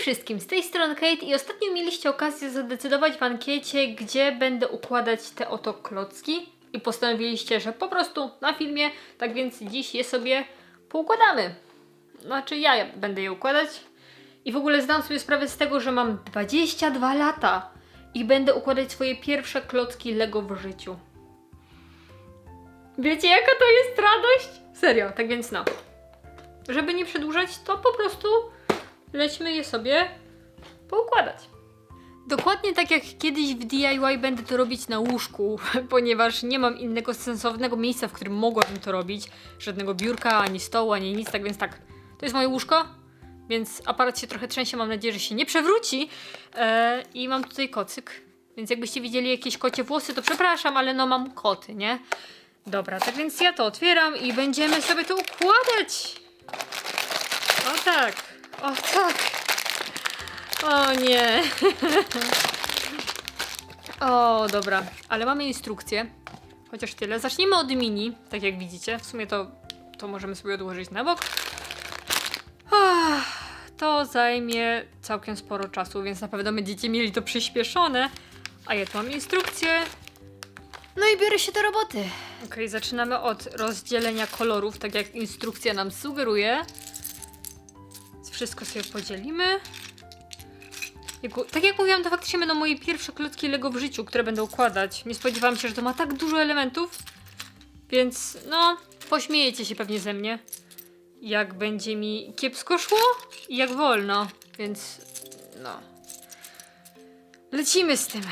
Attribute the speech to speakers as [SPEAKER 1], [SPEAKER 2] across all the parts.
[SPEAKER 1] wszystkim, z tej strony Kate i ostatnio mieliście okazję zadecydować w ankiecie, gdzie będę układać te oto klocki i postanowiliście, że po prostu na filmie, tak więc dziś je sobie poukładamy. Znaczy ja będę je układać i w ogóle zdam sobie sprawę z tego, że mam 22 lata i będę układać swoje pierwsze klocki Lego w życiu. Wiecie jaka to jest radość? Serio, tak więc no. Żeby nie przedłużać, to po prostu lećmy je sobie poukładać. Dokładnie tak jak kiedyś w DIY będę to robić na łóżku, ponieważ nie mam innego sensownego miejsca, w którym mogłabym to robić. Żadnego biurka, ani stołu, ani nic, tak więc tak. To jest moje łóżko, więc aparat się trochę trzęsie, mam nadzieję, że się nie przewróci. Eee, I mam tutaj kocyk, więc jakbyście widzieli jakieś kocie włosy, to przepraszam, ale no mam koty, nie? Dobra, tak więc ja to otwieram i będziemy sobie to układać. O tak, o tak. O nie. o, dobra, ale mamy instrukcję. Chociaż tyle. Zacznijmy od mini, tak jak widzicie. W sumie to, to możemy sobie odłożyć na bok. To zajmie całkiem sporo czasu, więc na pewno będziecie mieli to przyspieszone. A ja tu mam instrukcję. No i biorę się do roboty. Okej, zaczynamy od rozdzielenia kolorów, tak jak instrukcja nam sugeruje. Wszystko sobie podzielimy. Tak jak mówiłam, to faktycznie będą moje pierwsze klocki Lego w życiu, które będę układać. Nie spodziewałam się, że to ma tak dużo elementów. Więc no, pośmiejecie się pewnie ze mnie. Jak będzie mi kiepsko szło i jak wolno. Więc no. Lecimy z tym.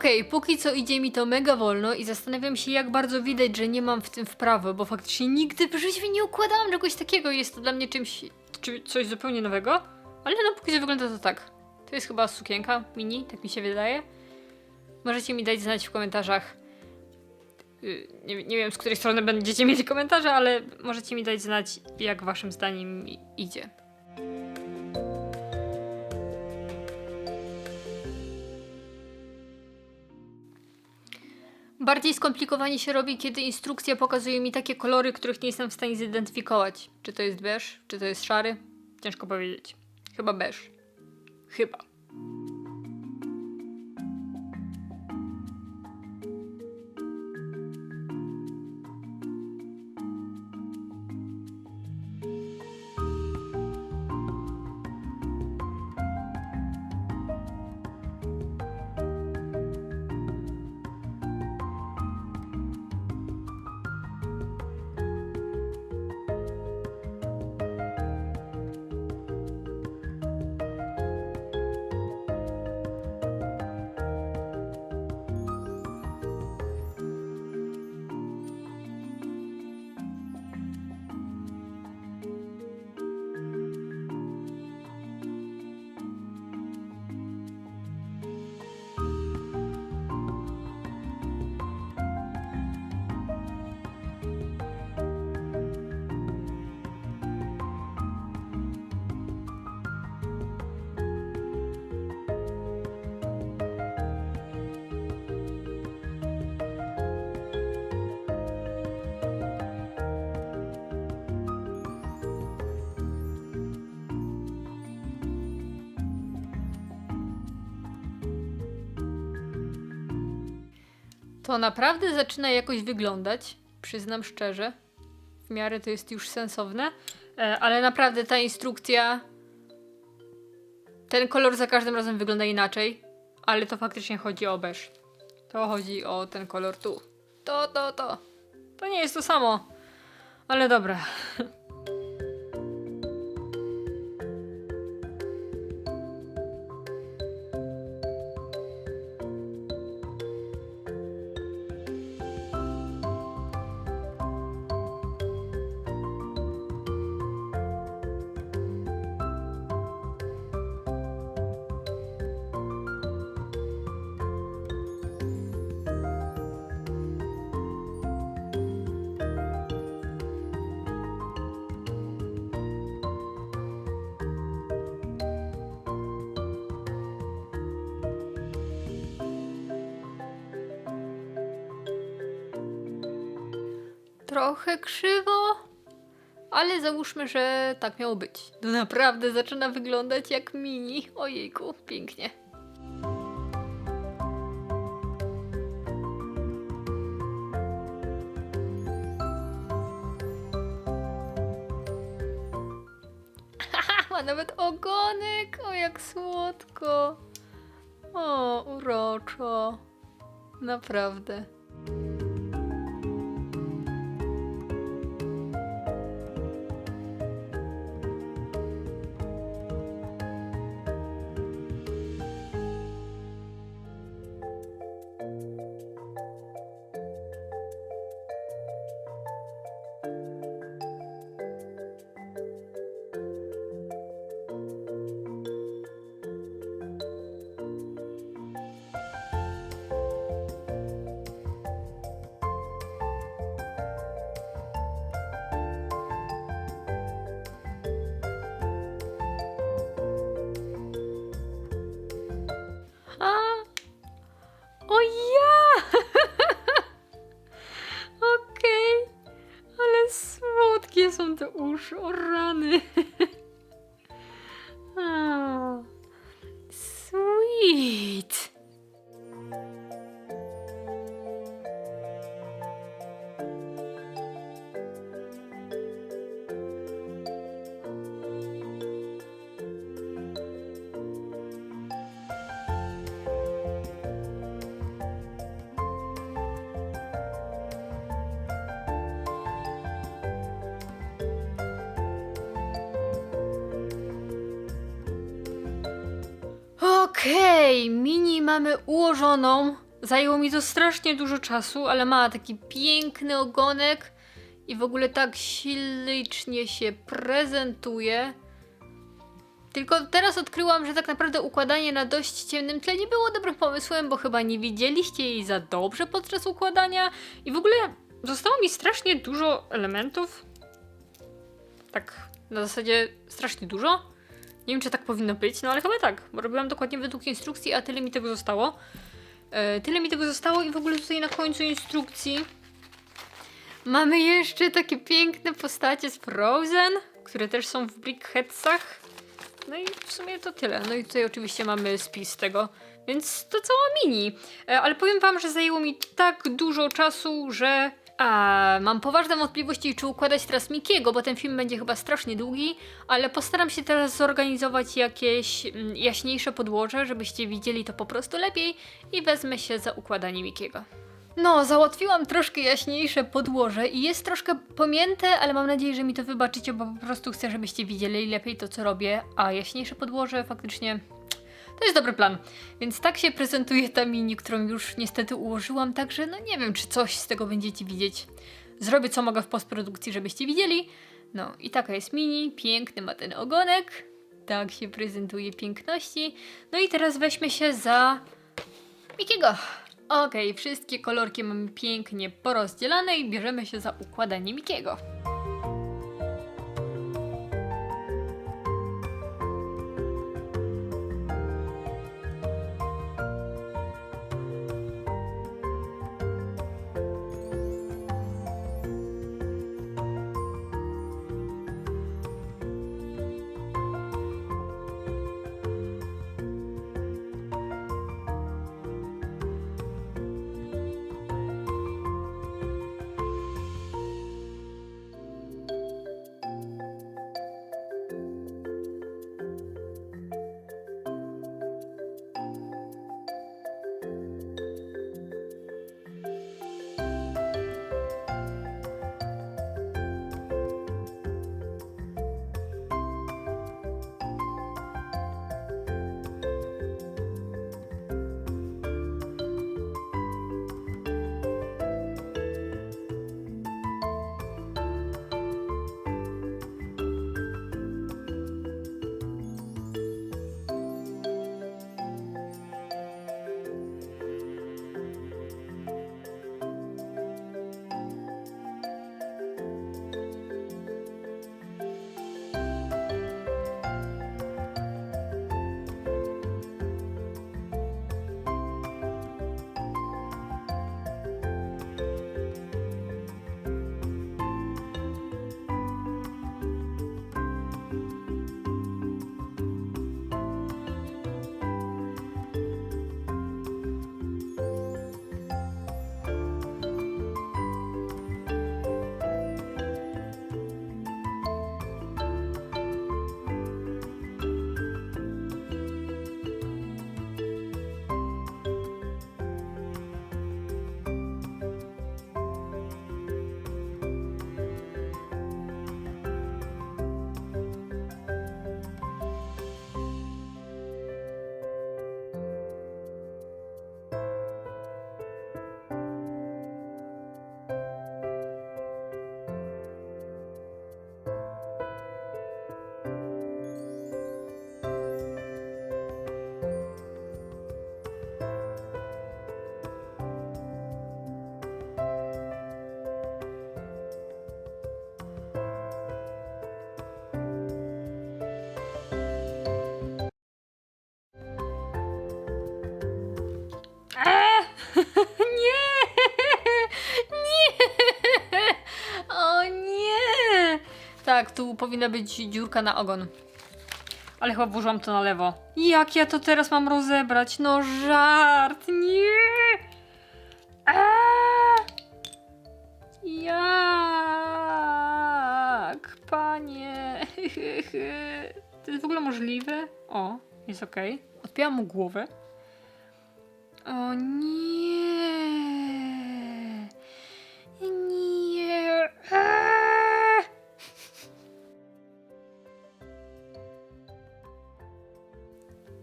[SPEAKER 1] Okej, póki co idzie mi to mega wolno i zastanawiam się, jak bardzo widać, że nie mam w tym wprawy, bo faktycznie nigdy w życiu nie układałam czegoś takiego. Jest to dla mnie czymś, czy coś zupełnie nowego, ale no póki co wygląda to tak. To jest chyba sukienka mini, tak mi się wydaje. Możecie mi dać znać w komentarzach. yy, Nie, nie wiem, z której strony będziecie mieli komentarze, ale możecie mi dać znać, jak waszym zdaniem idzie. Bardziej skomplikowanie się robi, kiedy instrukcja pokazuje mi takie kolory, których nie jestem w stanie zidentyfikować. Czy to jest beż, czy to jest szary? Ciężko powiedzieć. Chyba beż. Chyba. To naprawdę zaczyna jakoś wyglądać, przyznam szczerze. W miarę to jest już sensowne, e, ale naprawdę ta instrukcja. Ten kolor za każdym razem wygląda inaczej, ale to faktycznie chodzi o beż. To chodzi o ten kolor tu. To, to, to. To nie jest to samo. Ale dobra. Trochę krzywo, ale załóżmy, że tak miało być. To naprawdę zaczyna wyglądać jak mini. Ojejku, pięknie. Ma nawet ogonek. O, jak słodko. O, uroczo. Naprawdę. Te uszy, o rany. Mini mamy ułożoną. Zajęło mi to strasznie dużo czasu, ale ma taki piękny ogonek i w ogóle tak ślicznie się prezentuje. Tylko teraz odkryłam, że tak naprawdę układanie na dość ciemnym tle nie było dobrym pomysłem, bo chyba nie widzieliście jej za dobrze podczas układania i w ogóle zostało mi strasznie dużo elementów. Tak, na zasadzie strasznie dużo. Nie wiem, czy tak powinno być, no ale chyba tak, bo robiłam dokładnie według instrukcji, a tyle mi tego zostało. E, tyle mi tego zostało i w ogóle tutaj na końcu instrukcji mamy jeszcze takie piękne postacie z Frozen, które też są w Brickheadsach. No i w sumie to tyle. No i tutaj oczywiście mamy spis tego, więc to cała mini. E, ale powiem wam, że zajęło mi tak dużo czasu, że a, mam poważne wątpliwości, czy układać teraz Mikiego, bo ten film będzie chyba strasznie długi, ale postaram się teraz zorganizować jakieś mm, jaśniejsze podłoże, żebyście widzieli to po prostu lepiej i wezmę się za układanie Mikiego. No, załatwiłam troszkę jaśniejsze podłoże i jest troszkę pomięte, ale mam nadzieję, że mi to wybaczycie, bo po prostu chcę, żebyście widzieli lepiej to, co robię, a jaśniejsze podłoże faktycznie to jest dobry plan. Więc tak się prezentuje ta mini, którą już niestety ułożyłam, także no nie wiem, czy coś z tego będziecie widzieć. Zrobię co mogę w postprodukcji, żebyście widzieli. No i taka jest mini, piękny ma ten ogonek. Tak się prezentuje piękności. No i teraz weźmy się za Mikiego. Okej, wszystkie kolorki mamy pięknie porozdzielane i bierzemy się za układanie Mikiego. Tu powinna być dziurka na ogon. Ale chyba włożyłam to na lewo. Jak ja to teraz mam rozebrać? No żart, nie! Eee! Jak, panie? To jest w ogóle możliwe? O, jest ok. Odpięłam mu głowę. O nie! Nie! Eee!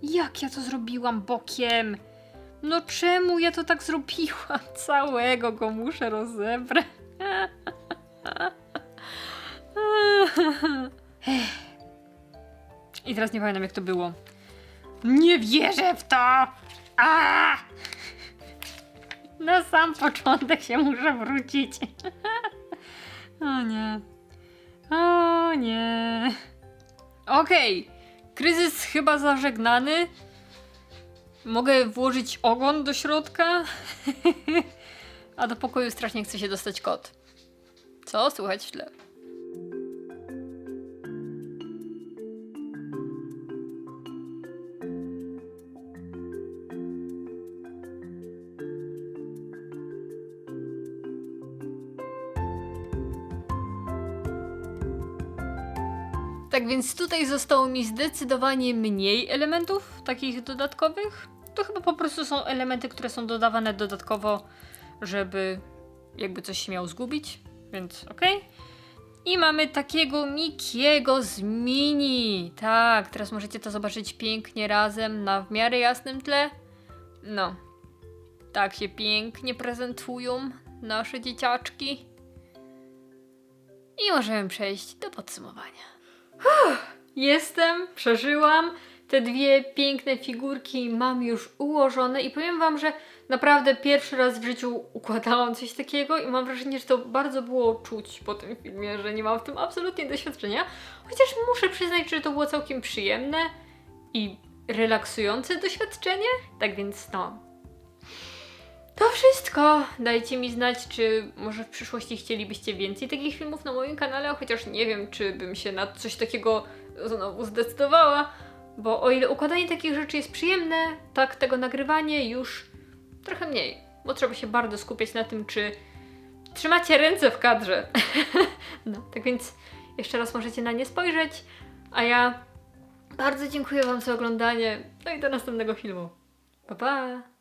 [SPEAKER 1] Jak ja to zrobiłam bokiem? No czemu ja to tak zrobiłam? Całego go muszę rozebrać. I teraz nie pamiętam jak to było. Nie wierzę w to! A! Na sam początek się muszę wrócić. O nie. O nie. Okej. Kryzys chyba zażegnany. Mogę włożyć ogon do środka. A do pokoju strasznie chce się dostać kot. Co słychać w tle? Tak więc tutaj zostało mi zdecydowanie mniej elementów takich dodatkowych. To chyba po prostu są elementy, które są dodawane dodatkowo, żeby jakby coś się miało zgubić, więc okej. I mamy takiego Mikiego z mini. Tak, teraz możecie to zobaczyć pięknie razem na w miarę jasnym tle. No, tak się pięknie prezentują nasze dzieciaczki. I możemy przejść do podsumowania. Jestem, przeżyłam. Te dwie piękne figurki mam już ułożone i powiem Wam, że naprawdę pierwszy raz w życiu układałam coś takiego i mam wrażenie, że to bardzo było czuć po tym filmie, że nie mam w tym absolutnie doświadczenia. Chociaż muszę przyznać, że to było całkiem przyjemne i relaksujące doświadczenie. Tak więc no. To wszystko. Dajcie mi znać, czy może w przyszłości chcielibyście więcej takich filmów na moim kanale, chociaż nie wiem, czy bym się na coś takiego znowu zdecydowała, bo o ile układanie takich rzeczy jest przyjemne, tak tego nagrywanie już trochę mniej, bo trzeba się bardzo skupiać na tym, czy trzymacie ręce w kadrze. no, tak więc jeszcze raz możecie na nie spojrzeć, a ja bardzo dziękuję Wam za oglądanie, no i do następnego filmu. Pa pa!